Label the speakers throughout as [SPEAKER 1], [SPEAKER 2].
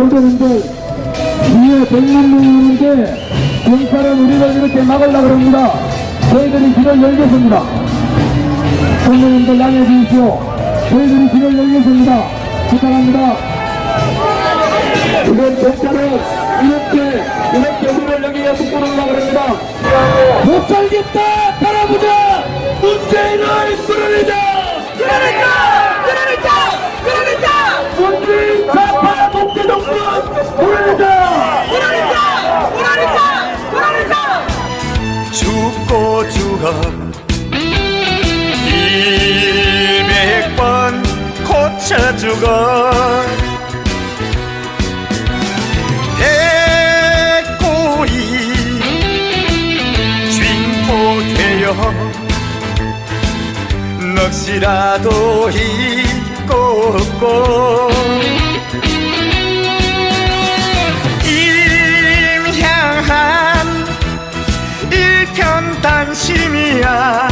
[SPEAKER 1] 교대는들 뒤에 100만 명이 오는데 경찰은 우리를 이렇게 막으려고 합니다. 저희들이 길을 열겠습니다. 선생님들 양해해 주십시오. 저희들이 길을 열겠습니다. 부탁합니다. 지금 경찰은 이렇게 이렇게 우리를 여기에 묶어놓으려고 합니다. 못 살겠다! 끌어내자!
[SPEAKER 2] 끌어내자! 끌어내자! 끌어내자!
[SPEAKER 3] 죽고 죽어 일백 번 고쳐 죽어 대꼬리 쥔포되어 넋이라도 잊고 없고 이야.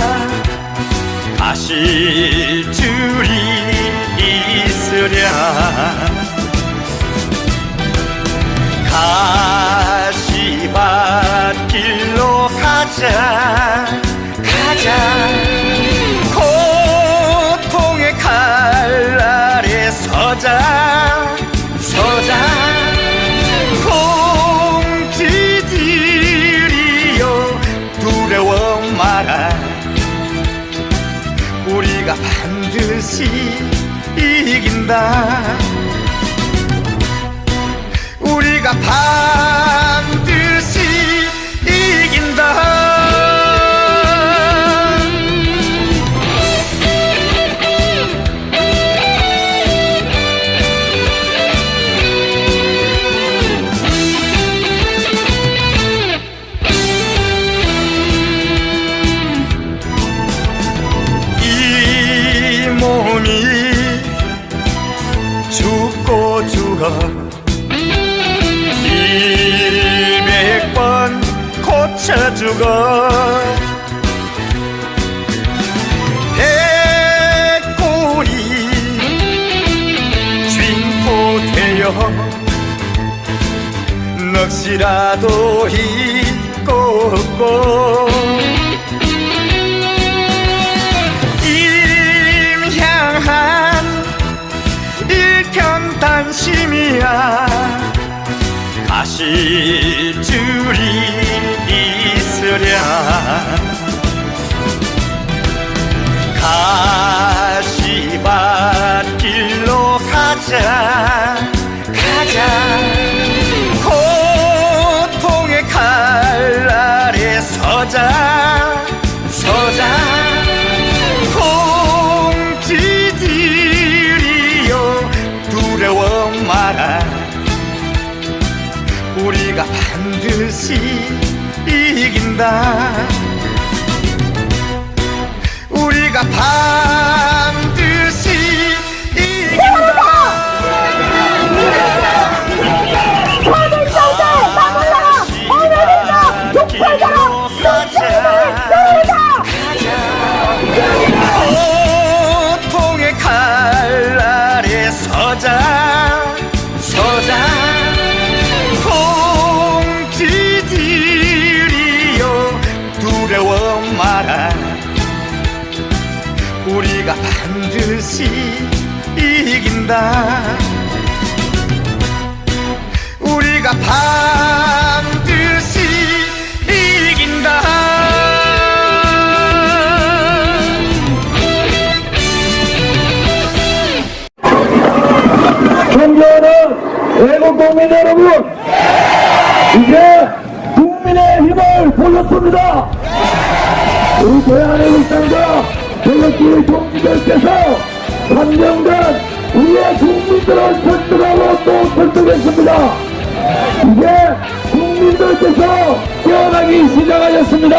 [SPEAKER 3] 가실 줄이 있으랴. 가시밭길로 가자. 가자 우리가 반드시 이긴다. 우리가 반 이라도 잊고 없고. 임향한 일편단심이야. 가실 줄 우리가 반드시 이긴다. 우리가 반 우리가 반드시 이긴다 우리가 반드시 이긴다
[SPEAKER 1] 존경하는 애국 국민 여러분, 이제 국민의 힘을 보였습니다. 우리 대한민국 당과 전력기 동지들께서 판명된 우리의 국민들을 설득하고 또 설득했습니다. 이제 국민들께서 깨어나기 시작하였습니다.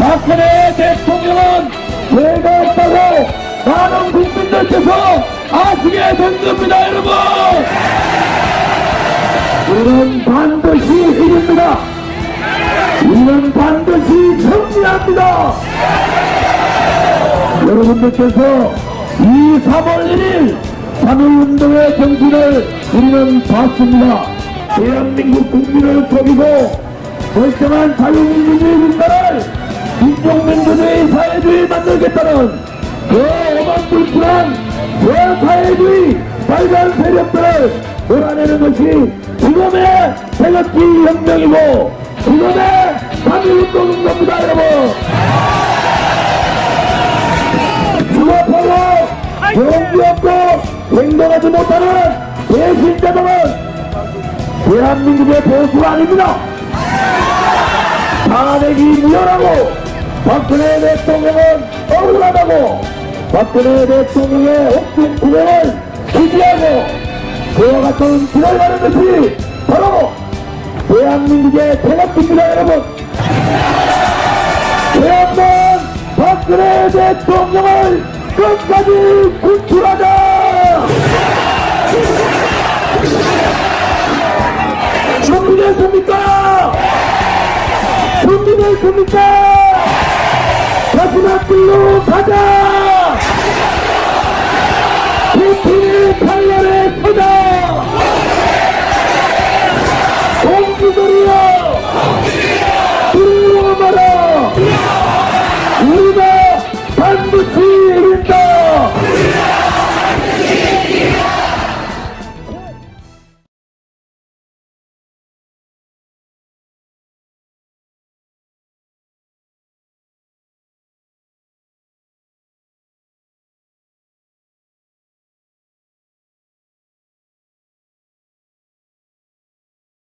[SPEAKER 1] 박근혜 대통령은 죄가 없다고 많은 국민들께서 아시게 된 겁니다, 여러분! 우리는 반드시 여러분들께서 이 3월 1일 3.1운동의 정신을 우리는 봤습니다. 대한민국 국민을 속이고 멀쩡한 자유민주주의 국가를 민족민주주의 사회주의 만들겠다는 그 오만불순한 그 사회주의 빨간 세력들을 몰아내는 것이 지금의 태극기 혁명이고 지금의 3.1운동인 겁니다 여러분 주업하고 용기 없고 행동하지 못하는 배신자들은 대한민국의 보수가 아닙니다. 탄핵이 무효라고 박근혜 대통령은 억울하다고 박근혜 대통령의 옥중 구명을 지지하고 그와 같은 길을 가는 것이 바로 대한민국의 대답입니다 여러분 대한민국 박근혜 대통령을 끝까지 분출하자! 준비됐습니까? 준비됐습니까? 마지막 길로 가자! 피피를 칼날에 서자! 공주들이여! 두려워 마라! 우리가